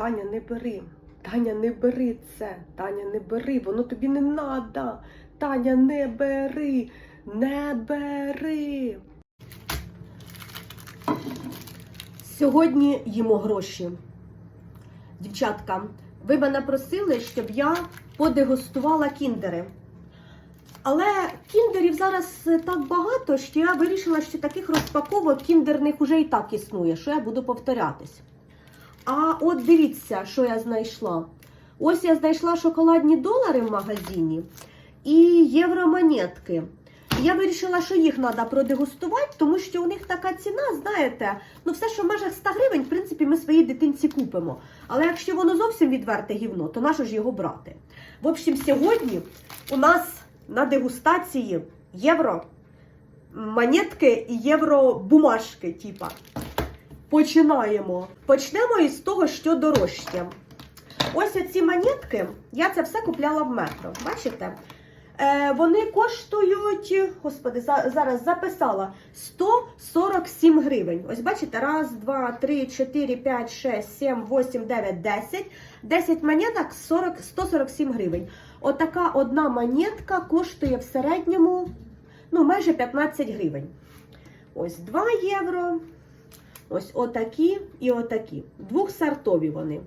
Таня, не бери. Таня, не бери це. Таня, не бери, воно тобі не надо. Таня, не бери, не бери. Сьогодні їмо гроші. Дівчатка, ви мене просили, щоб я подегустувала кіндери. Але кіндерів зараз е, так багато, що я вирішила, що таких розпаковок кіндерних уже і так існує, що я буду повторятись. А от дивіться, що я знайшла. Ось я знайшла шоколадні долари в магазині і євромонетки. Я вирішила, що їх треба продегустувати, тому що у них така ціна, знаєте, ну все, що в межах 100 гривень, в принципі, ми своїй дитинці купимо. Але якщо воно зовсім відверте гівно, то нащо ж його брати? В общем, сьогодні у нас на дегустації євро монетки і євро бумажки, типа. Починаємо. Почнемо із того, що дорожче. Ось ці монетки, я це все купляла в метро. Бачите? Е, вони коштують, господи, за, зараз записала 147 гривень. Ось бачите, раз, два, три, чотири, п'ять, шесть, сім, восім, дев'ять, десять. 10 монеток 40, 147 гривень. Отака одна монетка коштує в середньому ну, майже 15 гривень. Ось 2 євро. Ось отакі і отакі. Двохсортові вони.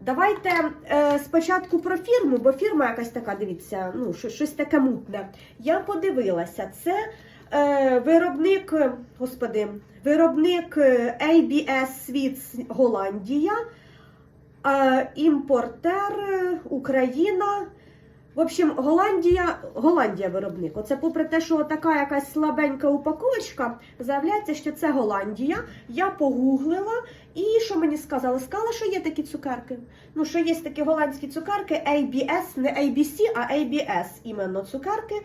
Давайте е, спочатку про фірму, бо фірма якась така, дивіться, ну, щось таке мутне. Я подивилася, це е, виробник, господи, виробник е, ABS Sweets Голландія, е, імпортер е, Україна. В общем, Голландія, Голландія виробник. Оце попри те, що така якась слабенька упаковочка, заявляється, що це Голландія. Я погуглила, і що мені сказали? Сказали, що є такі цукерки. Ну, що є такі голландські цукерки ABS, не ABC, а ABS іменно цукерки.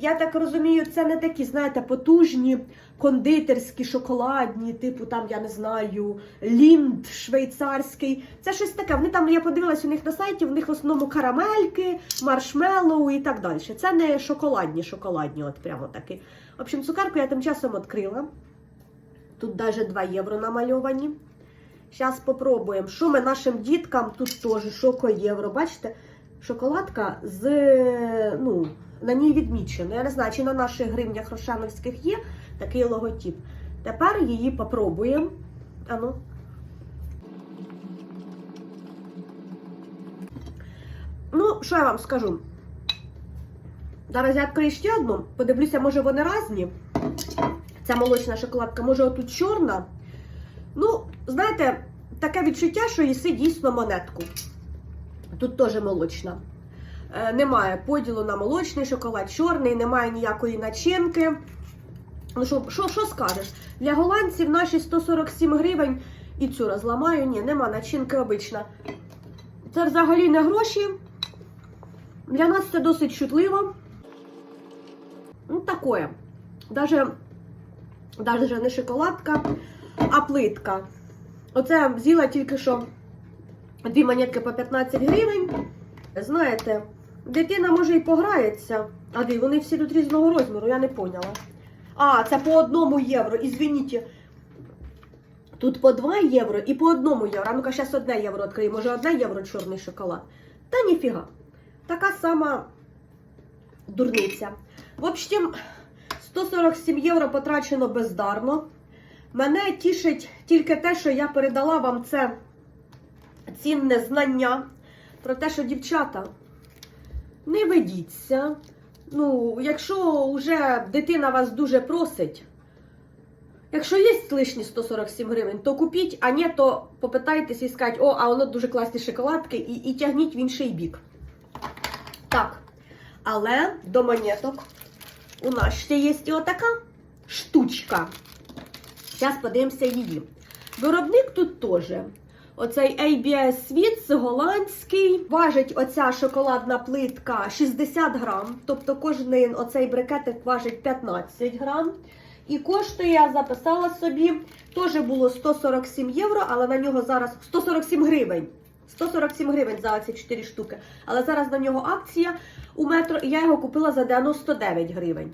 Я так розумію, це не такі, знаєте, потужні кондитерські, шоколадні, типу там, я не знаю, лінд швейцарський. Це щось таке. Вони там, я подивилась у них на сайті, в них в основному карамельки, маршмеллоу і так далі. Це не шоколадні, шоколадні, от прямо такі. В общем, цукерку я тим часом відкрила. Тут навіть 2 євро намальовані. Зараз попробуємо. Що ми нашим діткам тут теж шоко євро. Бачите, шоколадка з ну, на ній відмічено. Я не знаю, чи на наших гривнях рошановських є такий логотип. Тепер її попробуємо. Ану. Ну, що я вам скажу? Зараз я відкрию ще одну, подивлюся, може вони різні. Ця молочна шоколадка, може отут чорна. Ну, знаєте, таке відчуття, що їси дійсно монетку. Тут теж молочна. Е, немає поділу на молочний шоколад, чорний, немає ніякої начинки. Ну, що, що, що скажеш? Для голландців наші 147 гривень і цю розламаю. Ні, нема начинки обична. Це взагалі не гроші. Для нас це досить чутливо. Ну, такое. Даже, даже не шоколадка, а плитка. Оце взяла тільки що дві монетки по 15 гривень. Знаєте, дитина може і пограється. А де, вони всі тут різного розміру, я не поняла. А, це по одному євро, ізвініть. Тут по 2 євро і по одному євро. А ну-ка, зараз одне євро відкрию. Може, одне євро чорний шоколад. Та ніфіга. Така сама дурниця. В общем, 147 євро потрачено бездарно. Мене тішить тільки те, що я передала вам це цінне знання про те, що дівчата, не ведіться. Ну, якщо вже дитина вас дуже просить, якщо є лишні 147 гривень, то купіть, а ні, то попитайтесь і скажіть, о, а воно дуже класні шоколадки, і, і тягніть в інший бік. Так, але до монеток у нас ще є отака штучка. Зараз подивимося її. Виробник тут теж. Оцей ABS Sweets голландський. Важить оця шоколадна плитка 60 грам. Тобто кожен оцей брикетик важить 15 грам. І коштує, я записала собі, теж було 147 євро, але на нього зараз 147 гривень. 147 гривень за ці 4 штуки. Але зараз на нього акція у метро, і я його купила за 99 гривень.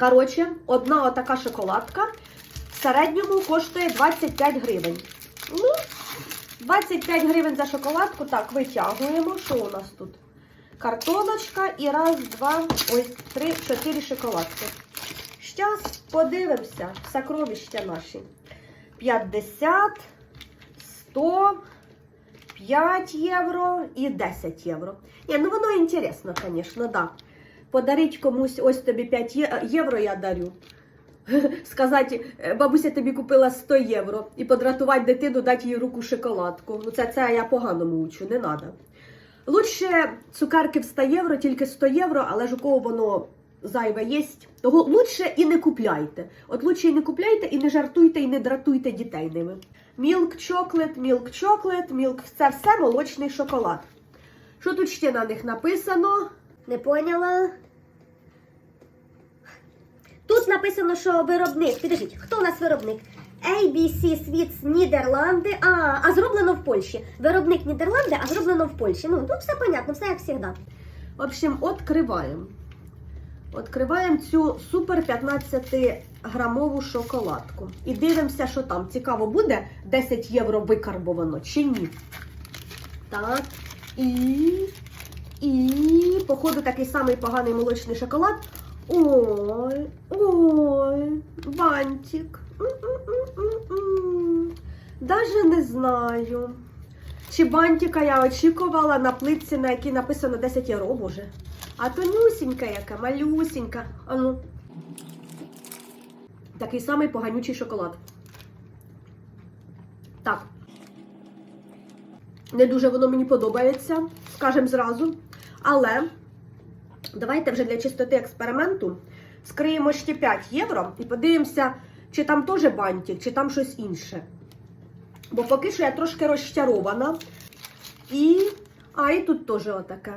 Коротше, одна отака шоколадка в середньому коштує 25 гривень. Ну, 25 гривень за шоколадку. Так, витягуємо. Що у нас тут? Картоночка і раз, два, ось, три, чотири шоколадки. Щас подивимося. Сокровища наші. 50, 100, 5 євро і 10 євро. Ні, ну воно інтересно, звісно, да. Подарить комусь ось тобі 5 євро я дарю. Сказати, «Е, бабуся тобі купила 100 євро і подратувати дитину, дати їй руку шоколадку. Ну це, це я поганому учу, не треба. Лучше цукерки в 100 євро, тільки 100 євро, але ж у кого воно зайве є, того лучше і не купляйте. От лучше і не купляйте, і не жартуйте, і не дратуйте дітей ними. Мілк чоклет, мілк чоклет, мілк це все молочний шоколад. Що тут ще на них написано? Не поняла. Тут написано, що виробник. Підождіть, хто у нас виробник? ABC Sweets Нідерланди. А, а зроблено в Польщі. Виробник Нідерланди, а зроблено в Польщі. Ну, тут все понятно, все як завжди. В общем, відкриваємо. Відкриваємо цю супер 15-грамову шоколадку. І дивимося, що там. Цікаво, буде 10 євро викарбовано чи ні. Так. І. І, походу, такий самий поганий молочний шоколад. Ой, ой, бантик. Даже не знаю. Чи бантика я очікувала на плитці, на якій написано 10 євро, боже. А тонюсінька яка, малюсінька. А ну. Такий самий поганючий шоколад. Так. Не дуже воно мені подобається, скажем зразу. Але давайте вже для чистоти експерименту скриємо ще 5 євро і подивимося, чи там теж бантик, чи там щось інше. Бо поки що я трошки розчарована. І. А, і тут теж отаке.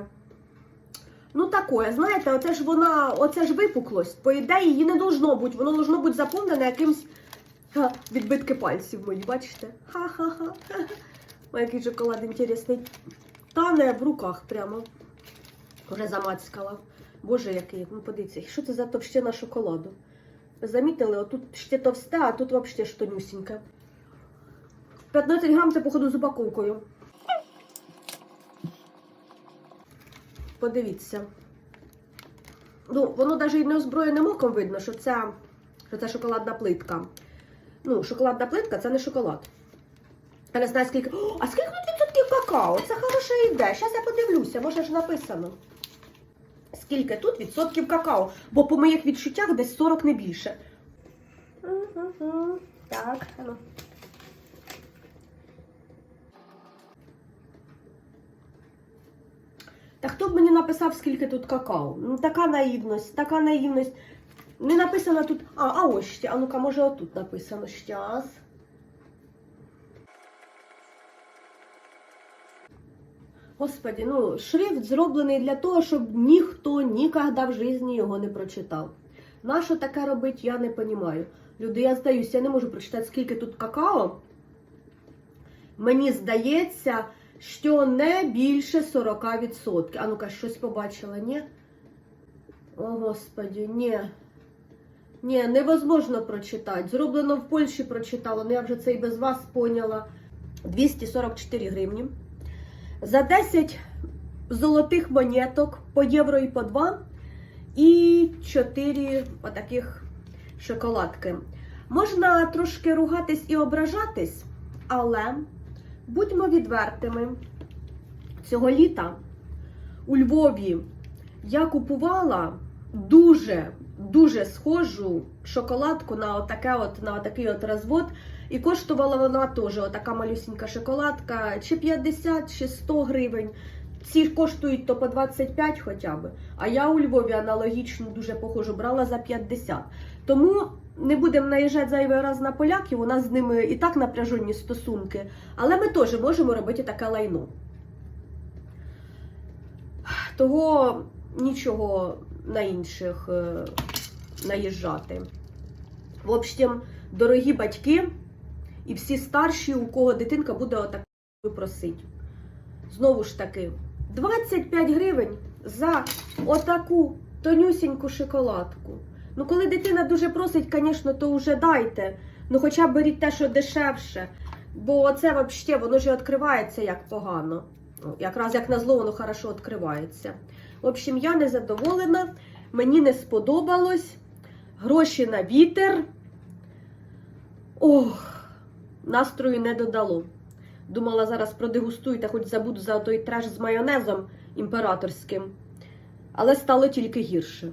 Ну, таке, знаєте, оце ж вона, оце ж випуклость. По ідеї, її не должно бути. Воно должно бути заповнене якимсь ха, відбитки пальців мої, бачите? Ха-ха-ха. Ой, який шоколад інтересний. Тане в руках прямо. Вже замацькала. Боже, який. Ну, подивіться, що це за товщина шоколаду? Замітили, отут ще товсте, а тут взагалі ж тонюсіньке. 15 грам це, походу, з упаковкою. Подивіться. Ну, воно навіть і неозброєним оком видно, що це, що це шоколадна плитка. Ну, шоколадна плитка це не шоколад. Я не знаю, скільки. О, а скільки тут відсотків какао? Це хороша ідея. Зараз я подивлюся, може ж написано. Скільки тут відсотків какао? Бо по моїх відчуттях десь 40 не більше. Так, ну. Та хто б мені написав, скільки тут какао? Ну, така наївність, така наївність. Не написано тут. А, а ось ще. А ну-ка, може, отут написано щас. Господи, ну, шрифт зроблений для того, щоб ніхто ніколи в житті його не прочитав. Нащо таке робить, я не розумію. Люди, я здаюся, я не можу прочитати, скільки тут какао. Мені здається, що не більше 40%. А ну-ка, щось побачила, ні? О, Господі, ні. Ні, невозможно прочитати. Зроблено в Польщі прочитала, ну я вже це і без вас поняла. 244 гривні. За 10 золотих монеток по євро і по 2. І 4 отаких шоколадки. Можна трошки ругатись і ображатись, але будьмо відвертими. Цього літа у Львові я купувала дуже, дуже схожу шоколадку на отаке от, на отакий от розвод. І коштувала вона теж отака малюсінька шоколадка, чи 50, чи 100 гривень. Ці коштують то по 25 хоча б. А я у Львові аналогічно дуже похожу брала за 50. Тому не будемо наїжджати зайвий раз на поляків, у нас з ними і так напряжені стосунки, але ми теж можемо робити таке лайно. Того нічого на інших е, наїжджати. В общем, дорогі батьки і всі старші, у кого дитинка буде отак просить. Знову ж таки, 25 гривень за отаку тонюсіньку шоколадку. Ну, коли дитина дуже просить, звісно, то вже дайте. Ну, хоча беріть те, що дешевше. Бо це взагалі, воно ж відкривається як погано. Якраз як на зло, воно хорошо відкривається. В общем, я не задоволена, мені не сподобалось. Гроші на вітер. Ох, настрою не додало. Думала, зараз продегустую та хоч забуду за той треш з майонезом імператорським. Але стало тільки гірше.